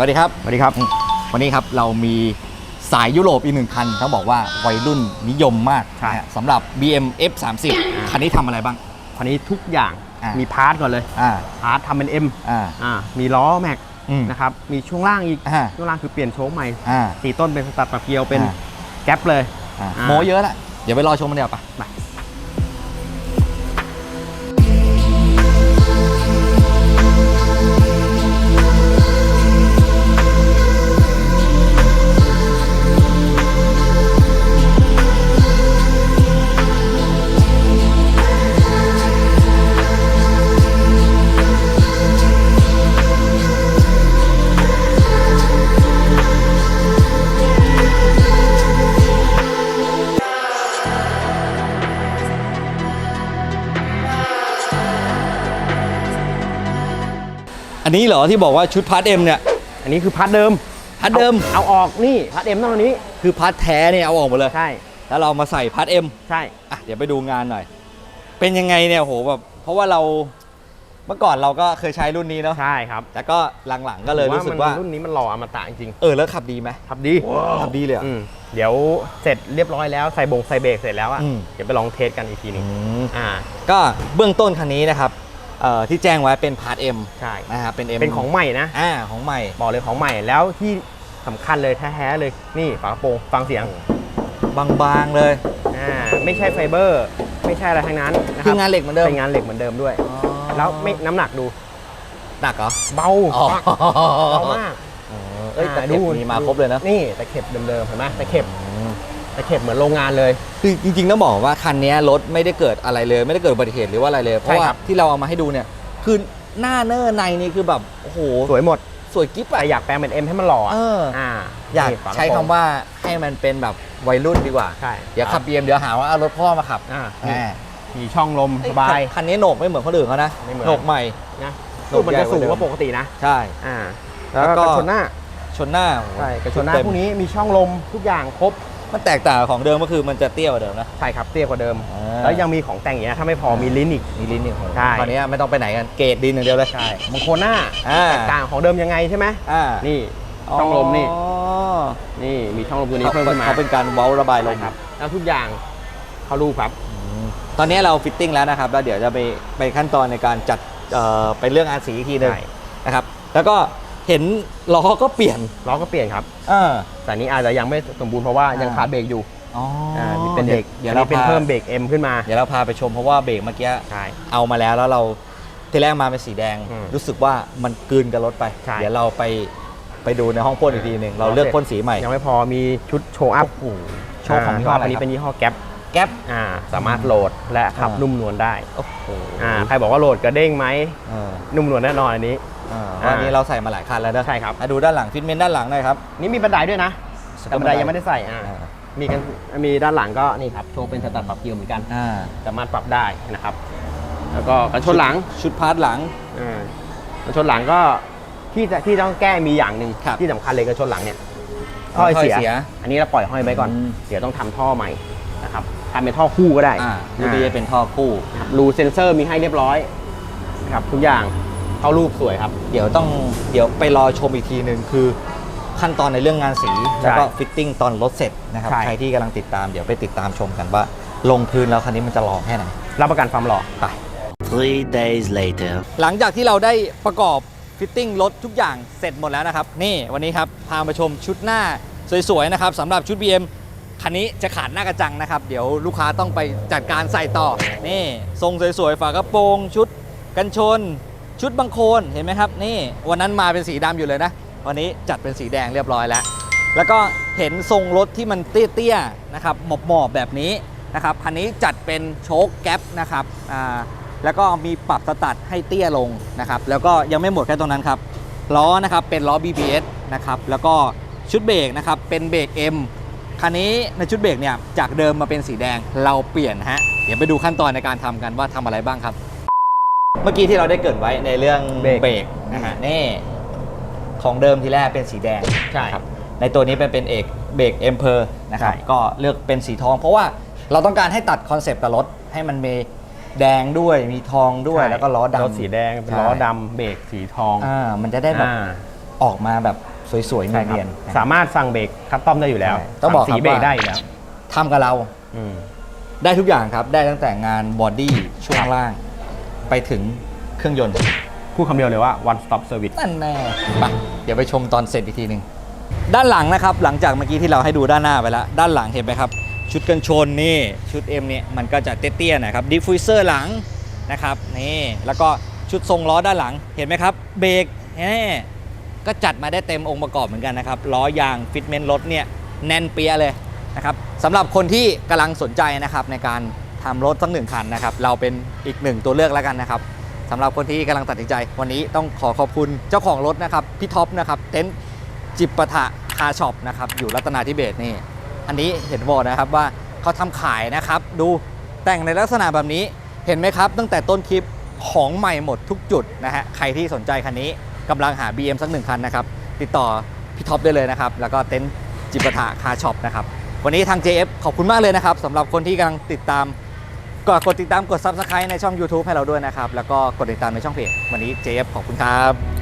สวัสดีครับสวัสดีครับ วันนี้ครับเรามีสายยุโรปอีกหนึ่งคันเขาบอกว่าวัยรุ่นนิยมมากใช่ นะฮะสำหรับ BM F30 คันนี้ทำอะไรบ้าง คันนี้ทุกอย่างอ่ามีมีพาร์ทก่อนเลยอ่าพาร์ททำเป็น M อ่า อ่ามีล้อแม็กอืมนะครับมีช่วงล่างอีกอ่า ช่วงล่างคือเปลี่ยนโชคใหม่อ่า สีต้นเป็นสตัดปรับเกียวเป็นอ่า แก๊ปเลย อ่าอ่า โมเยอะละเดี๋ยวไปรอชมมันเดี๋ยวาปะ ไป อันนี้เหรอที่บอกว่าชุดพาร์ทเอ็มเนี่ย อันนี้คือพาร์ทเดิมพาร์ทเดิมเอาเอาออกนี่พาร์ทเอ็มต้องอันนี้ คือพาร์ทแท้เนี่ยเอาออกหมดเลย ใช่ แล้วเรามาใส่พาร์ทเอ็มใช่ อะเดี๋ยวไปดูงานหน่อย เป็นยังไงเนี่ยโหแบบเพราะว่าเราเมื่อก่อนเราก็เคยใช้รุ่นนี้เนาะใช่ครับแต่ก็หลังๆก็เลยรู้สึกว่า นรุ่นนี้มันหล่ออมตะจริงเออแล้วขับดีไหมๆขับดีขับดีเลยเหรออืมเดี๋ยวเสร็จเรียบร้อยแล้วใส่บงใส่เบรกเสร็จแล้วอะอืม เดี๋ยวไปลองเทสกันอีกทีหนึงอืมอ่า ก็เบื้องต้นคันนี้นะครับ เอ่อที่แจ้งไว้เป็นพาร์ทเอ็มใช่นะครับเป็น M เป็นของใหม่นะอ่าของใหม่บอกเลยของใหม่แล้วที่สำคัญเลยแท้ๆเลยนี่ฝากระโปรงฟังเสียงบางๆเลยอ่าไม่ใช่ไฟเบอร์ ไม่ใช่อะไรทั้งนั้นนะคคืรัองานเหล็กเหมือนเดิมเป็นงานเหล็กเหมือนเดิมด้วย อ๋อแล้วไม่น้ำหนักดูหนักเหรอเบาอ๋อเบามากเออเอ้ยแต่อ่าเก็บมีมาครบเลยนะนี่ตะเข็บเดิมๆเห็นไหมตะเข็บอืม ตะเข็บเหมือนโรงงานเลย คือจริงๆต้องบอกว่าคันนี้รถไม่ได้เกิดอะไรเลย ไม่ได้เกิดอุบัติเหตุหรือว่าอะไรเลย เพราะใช่ว่าครับที่เราเอามาให้ดูเนี่ยคือหน้าเนอร์ในนี่คือแบบโอ้โหสวยหมด สวยกิ๊บแต่อะอยากแปลงเป็น M ให้มันหล่อเอออ่าอยากนี่ฝกระโปรงใช้คำว่าให้มันเป็นแบบวัยรุ่นดีกว่าใช่เดี๋ยวขับ BM เดี๋ยวหาว่าเอารถพ่อมาขับอ่าแหมมีช่องลมสบายคันนี้โหนกไม่เหมือนคนอื่นเขานะไม่เหมือนโหนกใหม่นะโหนลูกกมันใหญ่จะสูงกว่าเดิมกว่าปกตินะใช่อ่าแล้แล้ววก็ก็ชนหน้าชนหน้าโอ้โหใช่กระชนหน้าเต็มพวกนี้มีช่องลมทุกอย่างครบ มันแตกต่างของเดิมก็คือมันจะเตี้ยกว่าเดิมนะ ใช่ครับเตี้ยกว่าเดิม อ่า แล้วยังมีของแต่งอย่างเงี้ยถ้าไม่พอมีลิ้นอีก มีลิ้นอีกใช่ตอนนี้ไม่ต้องไปไหนกันเกรดดินอย่างเดียวเลยใช่บางโคนหน้าอ่าแตกต่างของเดิมยังไงใช่ไหมอ่านี่ช่องลมนี่อ๋อนี่มีช่องลมตัวนี้เขาเพิ่มขึ้นมาเขาเป็นการเว้าระบายลใช่มครับแล้วทุกอย่างเขารูปครับ อืมตอนนี้เราฟิตติ้งแล้วนะครับแล้วเดี๋ยวจะไปไปขั้นตอนในการจัดเอ่อไปเรื่องงานสีอีกทีหนึงใช่ นะครับ แล้วก็ เห็นล้อก็เปลี่ยนล้อก็เปลี่ยนครับ เออ แต่นี้อาจจะยังไม่สมบูรณ์เพราะว่ายังอ่าขาดเบรกอยู่อ๋อออ่านี่เป็นเบรกเดี๋ยวอันเรานี้เป็นพาเพิ่มเบรก M ขึ้นมา เดี๋ยวเราพาไปชมเพราะว่าเบรกเมื่อกี้ใช่ เอามาแล้วแล้วเราทีแรกมาเป็นสีแดง อืมรู้สึกว่ามันกลืนกับรถไป ใช่ เดี๋ยวเราไปไปดูในห้องพ่นอีกทีหนึ่งเราเลือกพ่นสีใหม่ ยังไม่พอมีชุดโชว์อัพโอ้โหโชว์ของยี่ห้อาอะไรอันนี้ครับเป็นยี่ห้อแก๊ปแก๊ป อ่าสามารถโหลดและขับอ่านุ่ นุ่มนวลได้โอ้โหอ่าใครบอกว่าโหลดกระเด้งไหมเออนุ่มนวลแน่นอนอันนี้เออวันนี้เราใส่มาหลายคันแล้วนะใช่ครับ อะดูด้านหลังฟิตเมนต์ด้านหลังหน่อยครับ นี่มีบันไดด้วยนะแต่บันไดยังไม่ได้ใส่อ่าอ่ามีกันมีด้านหลังก็นี่ครับโชว์เป็นสตัดปรับเกียร์เหมือนกันอ่าสามารถปรับได้นะครับ แล้วก็กันชนหลังชุดพาร์ทหลังอ่ากันชนหลังก็ที่จะที่ต้องแก้มีอย่างหนึ่งครับที่สำคัญเลยกันชนหลังเนี่ยท่อท่อเสีเสียยอันนี้เราปล่อยห้อยไว้ก่อนอืมเดี๋ยวต้องทำท่อใหม่นะครับทำเป็นท่อคู่ก็ได้อ่ารูปนี้จะเป็นท่อคู่ครับรูเซนเซอร์มีให้เรียบร้อยนะครับทุกอย่าง เข้ารูปสวยครับ เดี๋ยวต้องเดี๋ยวไปรอชมอีกทีหนึ่งคือขั้นตอนในเรื่องงานสี แล้วก็ฟิตติ้งตอนรถเสร็จนะครับ ใช่ ใครที่กำลังติดตามเดี๋ยวไปติดตามชมกันว่า ลงพื้นแล้วคันนี้มันจะหล่อแค่ไหน รับประกันความหล่อ ไป Three days later. หลังจากที่เราได้ประกอบฟิตติ้งรถทุกอย่างเสร็จหมดแล้วนะครับ นี่วันนี้ครับ พามาชมชุดหน้าสวยๆนะครับสำหรับชุด BM คันนี้จะขาดหน้ากระจังนะครับ เดี๋ยวลูกค้าต้องไปจัดการใส่ต่อ นี่ ทรงสวยๆ ฝากระโปรงชุดกันชน ชุดบังโคลนเห็นไหมครับ นี่วันนั้นมาเป็นสีดำอยู่เลยนะ วันนี้จัดเป็นสีแดงเรียบร้อยแล้ว แล้วก็เห็นทรงรถที่มันเตี้ยๆนะครับหมอบๆแบบนี้นะครับคันนี้จัดเป็นโชคแก๊ปนะครับอ่าแล้วก็มีปรับสตัดให้เตี้ยลงนะครับแล้วก็ยังไม่หมดแค่ตรงนั้นครับล้อนะครับเป็นล้อ BBS นะครับแล้วก็ชุดเบรกนะครับเป็นเบรก M คันนี้ในชุดเบรกเนี่ยจากเดิมมาเป็นสีแดงเราเปลี่ยนฮะเดี๋ยวไปดูขั้นตอนในการทำกันว่าทำอะไรบ้างครับ เมื่อกี้ที่เราได้เกริดไว้ในเรื่องเบรก เบรกนะฮะนี่ของเดิมทีแรกเป็นสีแดงใช่นะครับในตัวนี้เป็นเป็นเอกเบรกเอ็มเพอร์นะครับใช่ ก็เลือกเป็นสีทอง เพราะว่าเราต้องการให้ตัดคอนเซปต์กับรถให้มันมีแดงด้วยมีทองด้วยแล้วก็ล้อดำรถสีแดงเป็นล้อดำเบรกสีทองอ่ามันจะได้แบบอ่าออกมาแบบสวยๆใช่ครับเนียนๆนะ สามารถสั่งเบรกคัสตอมได้อยู่แล้วใช่ต้องบอกสั่ครับสีเบรกว่า ได้อยู่แล้วทำกับเรา อืม ได้ทุกอย่างครับ ได้ตั้งแต่งานบอดี้ช่วงล่าง ไปถึงเครื่องยนต์พูดคำเดียวเลยว่า one stop service นั่นแน่ไปเดี๋ยวไปชมตอนเสร็จอีกทีหนึ่งด้านหลังนะครับ หลังจากเมื่อกี้ที่เราให้ดูด้านหน้าไปแล้ว ด้านหลังเห็นไหมครับ ชุดกันชนนี่ ชุด M เนี่ยมันก็จะเตี้ยๆหนะครับดิฟฟิวเซอร์หลังนะครับนี่แล้วก็ชุดทรงล้อด้านหลังเห็นไหมครับ เบรกแน่ก็จัดมาได้เต็มองค์ประกอบเหมือนกันนะครับล้อยางฟิตเมนต์รถเนี่ยแน่นเปียเลยนะครับสำหรับคนที่กำลังสนใจนะครับในการ ทำรถสักหนึ่งคันนะครับ เราเป็นอีกหนึ่งตัวเลือกแล้วกันนะครับสำหรับคนที่กำลังตัดสินใจ วันนี้ต้องขอขอบคุณเจ้าของรถนะครับพี่ท็อปนะครับเต็นท์จิปปะทะคาช็อปนะครับอยู่รัตนาธิเบศนี่ อันนี้เห็นบอกนะครับว่าเขาทำขายนะครับ ดูแต่งในลักษณะแบบนี้เห็นไหมครับ ตั้งแต่ต้นคลิปของใหม่หมดทุกจุดนะฮะใครที่สนใจคันนี้กำลังหา BM สักหนึ่งคันนะครับติดต่อพี่ท็อปได้เลยนะครับ แล้วก็เต็นท์จิปปะทะคาช็อปนะครับวันนี้ทาง JF ขอบคุณมากเลยนะครับสำหรับคนที่กำลังติดตาม ก็กดติดตามกด Subscribe ในช่อง YouTube ให้เราด้วยนะครับ แล้วก็กดติดตามในช่องเพจวันนี้ JF ขอบคุณครับ